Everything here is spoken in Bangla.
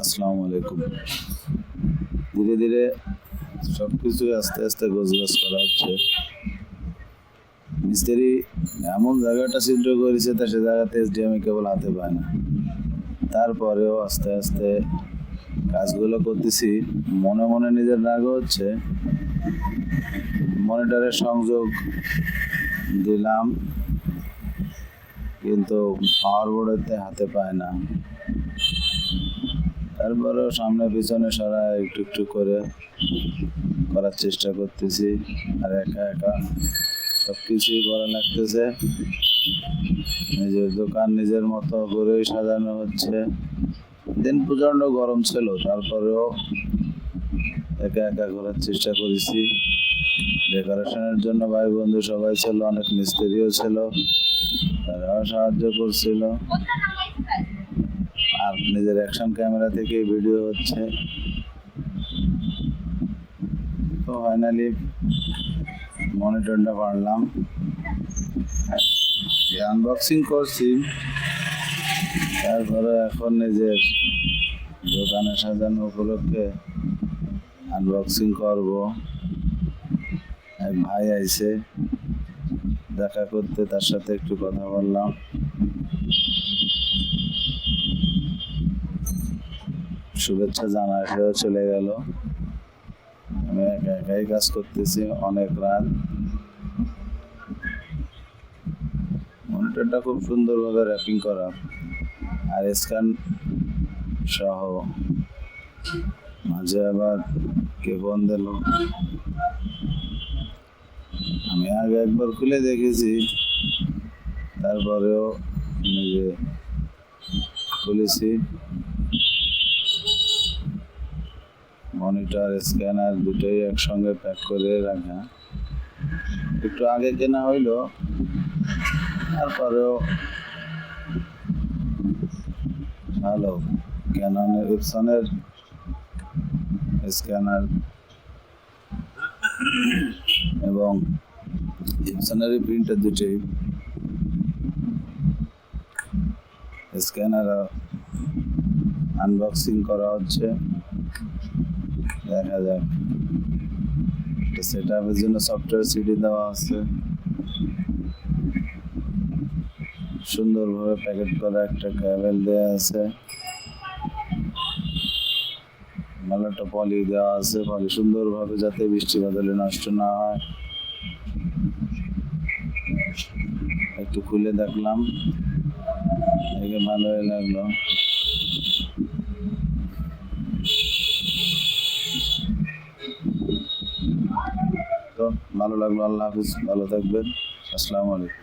আসসালামু আলাইকুম। ধীরে ধীরে সব কিছু আস্তে আস্তে গোছগাছ করা হচ্ছে। মিস্ত্রি এমন জায়গাটা ছিদ্র করেছে তা সে জায়গাতে এসডিএমে কেবল হাতে পায় না। তারপরেও আস্তে আস্তে কাজগুলো করতেছি। মনে মনে নিজের রাগ হচ্ছে। মনিটরের সংযোগ দিলাম। কিন্তু পাওয়ার বোর্ডেতে হাতে পায় না। তারপরেও সামনে পিছনে সারা একটু একটু করে করার চেষ্টা করতেছি, আর একা একা সব কিছুই করা লাগতেছে। নিজের দোকান নিজের মতো করেই সাজানো হচ্ছে। দিন প্রচণ্ড গরম ছিল, তারপরেও একা একা করার চেষ্টা করেছি। ডেকোরেশনের জন্য ভাই বন্ধু সবাই ছিল, অনেক মিস্ত্রিও ছিল। তারাও সাহায্য করছিল। আর নিজের অ্যাকশন ক্যামেরা থেকে ভিডিও হচ্ছে। তো ফাইনালি মনিটরটা পারলাম। আনবক্সিং করছি। তারপরে এখন নিজের দোকানে সাজানো উপলক্ষে আনবক্সিং করব। এক ভাই আইছে। দেখা করতে তার সাথে একটু কথা বললাম। শুভেচ্ছা জানা সেও চলে গেল। আমি একা একাই কাজ করতেছি অনেক রাত। মনিটরটা খুব সুন্দরভাবে র্যাপিং করা। আর স্ক্যান সহ। মাঝে আবার কে দিল। আমি আগে একবার খুলে দেখেছি, তারপরেও নিজে খুলেছি মনিটর স্ক্যানার দুটোই একসঙ্গে প্যাক করে রাখা। একটু আগে কেনা হইল, তারপরেও ভালো। ক্যাননের ইপসনের স্ক্যানার এবং ইপসনেরই প্রিন্টার দুটি, স্ক্যানার আনবক্সিং করা হচ্ছে। দেখা যাক। সেট আপের জন্য সফটওয়্যার সিডি দেওয়া আছে। সুন্দরভাবে প্যাকেট করা একটা ক্যাবেল দেওয়া আছে। ভালো একটা পলি দেওয়া আছে, পলি সুন্দরভাবে যাতে বৃষ্টি বাদলে নষ্ট না হয়। একটু খুলে দেখলাম, দেখে ভালোই লাগল। তো ভালো লাগল, আল্লাহ হাফিজ, ভালো থাকবেন। আসসালামু আলাইকুম।